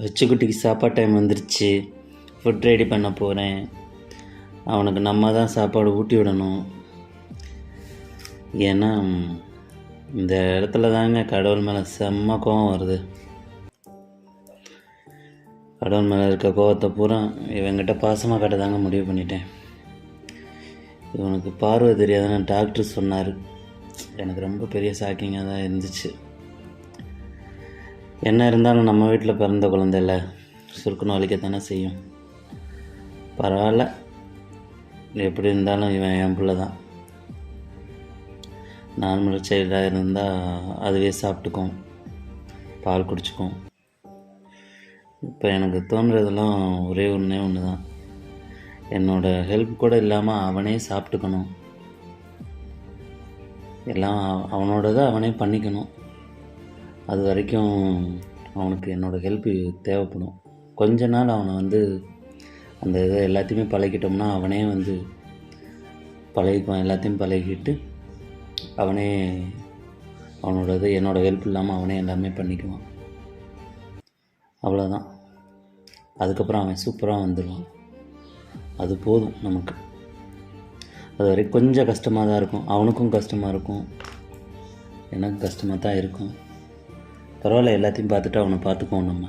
வச்சுக்குட்டிக்கு சாப்பாடு டைம் வந்துருச்சு. Food ready பண்ண போகிறேன் அவனுக்கு நம்ம தான் சாப்பாடு ஊட்டி விடணும். ஏன்னா இந்த இடத்துல தாங்க கடவுள் மேலே செம்ம கோவம் வருது. கடவுள் மேலே இருக்க கோவத்தை பூரா இவங்கிட்ட பாசமாக காட்ட தாங்க முடிவு பண்ணிட்டேன். இவனுக்கு பார்வை தெரியாதுன்னு டாக்டர் சொன்னார். எனக்கு ரொம்ப பெரிய ஷாக்கிங்காக தான் இருந்துச்சு. என்ன இருந்தாலும் நம்ம வீட்டில் பிறந்த குழந்தைல சுருக்குன்னு வலிக்கத்தானே செய்யும். பரவாயில்ல. எப்படி இருந்தாலும் இவன் என் பிள்ளை தான். நார்மல் சைல்டாக இருந்தால் அதுவே சாப்பிட்டுக்கும் பால் குடிச்சுக்கும். இப்போ எனக்கு தோன்றதெல்லாம் ஒரே ஒன்றே ஒன்று தான் என்னோடய ஹெல்ப் கூட இல்லாமல் அவனே சாப்பிட்டுக்கணும். எல்லாம் அவனோடதை அவனே பண்ணிக்கணும். அது வரைக்கும் அவனுக்கு என்னோட ஹெல்ப் தேவைப்படும். கொஞ்ச நாள் அவனை வந்து அந்த இதை எல்லாத்தையுமே பழகிட்டோம்னா அவனே வந்து பழகிக்குவான். எல்லாத்தையும் பழகிட்டு அவனே அவனோட இது என்னோடய ஹெல்ப் இல்லாமல் அவனே எல்லாமே பண்ணிக்குவான். அவ்வளோதான் அதுக்கப்புறம் அவன் சூப்பராக வந்துடுவான் அது போதும் நமக்கு. அது வரைக்கும் கொஞ்சம் கஷ்டமாக தான் இருக்கும். அவனுக்கும் கஷ்டமாக இருக்கும். எனக்கு கஷ்டமாக தான் இருக்கும். பரவாயில்ல எல்லாத்தையும் பார்த்துட்டு அவனை பார்த்துக்குவோம் நம்ம.